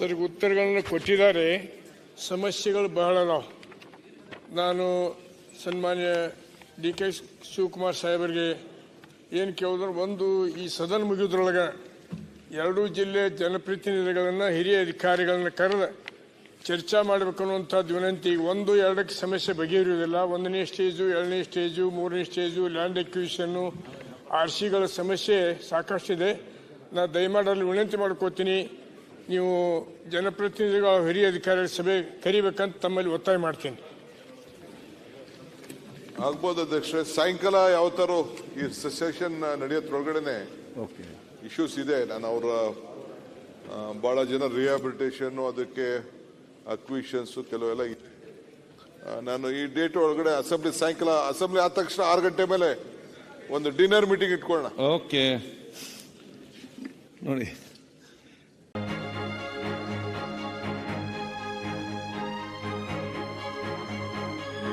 Sir ಉತ್ತರಗಳನ್ನು ಕೊಟ್ಟಿದ್ದಾರೆ. ಸಮಸ್ಯೆಗಳು ಬಹಳ ಅದಾವ. ನಾನು ಸನ್ಮಾನ್ಯ ಡಿ ಕೆ ಶಿವಕುಮಾರ್ ಸಾಹೇಬರಿಗೆ ಏನು ಕೇಳಿದ್ರೆ, ಒಂದು ಈ ಸದನ ಮುಗಿಯೋದ್ರೊಳಗೆ ಎರಡೂ ಜಿಲ್ಲೆ ಜನಪ್ರತಿನಿಧಿಗಳನ್ನು, ಹಿರಿಯ ಅಧಿಕಾರಿಗಳನ್ನ ಕರೆದು ಚರ್ಚೆ ಮಾಡಬೇಕು ಅನ್ನುವಂಥದ್ದು ವಿನಂತಿ. ಒಂದು, ಎರಡಕ್ಕೆ ಸಮಸ್ಯೆ ಬಗೆಹರಿಯುವುದಿಲ್ಲ. ಒಂದನೇ ಸ್ಟೇಜು, ಎರಡನೇ ಸ್ಟೇಜು, ಮೂರನೇ ಸ್ಟೇಜು, ಲ್ಯಾಂಡ್ ಎಕ್ವಿಷನ್ನು ಆರ್ ಸಿಗಳ ಸಮಸ್ಯೆ ಸಾಕಷ್ಟಿದೆ. ನಾ ದಯಮಾಡಲ್ಲಿ ವಿನಂತಿ ಮಾಡ್ಕೋತೀನಿ. ನೀವು ಜನಪ್ರತಿನಿಧಿಗಳ ಹಿರಿಯ ಅಧಿಕಾರಿಗಳ ಸಭೆ ಕರಿಬೇಕಂತ ತಮ್ಮಲ್ಲಿ ಒತ್ತಾಯ ಮಾಡ್ತೀನಿ. ಆಗ್ಬೋದು ಅಧ್ಯಕ್ಷ ಸಾಯಂಕಾಲ ಯಾವತ್ತಾರು ಈ ಸೆಷನ್ ನಡೆಯೋದ್ರೊಳಗಡೆನೆ ಓಕೆ. ಇಶ್ಯೂಸ್ ಇದೆ. ನಾನು ಅವರ ಭಾಳ ಜನ ರಿಹಾಬಿಲಿಟೇಷನ್ ಅದಕ್ಕೆ ಅಕ್ವಿಷನ್ಸ್ ಕೆಲವೆಲ್ಲ ಇದೆ. ನಾನು ಈ ಡೇಟ್ ಒಳಗಡೆ ಅಸೆಂಬ್ಲಿ ಸಾಯಂಕಾಲ ಅಸೆಂಬ್ಲಿ ಆದ ತಕ್ಷಣ ಆರು ಗಂಟೆ ಮೇಲೆ ಒಂದು ಡಿನ್ನರ್ ಮೀಟಿಂಗ್ ಇಟ್ಕೊಳ್ಳೋಣ. ಓಕೆ. ನೋಡಿ.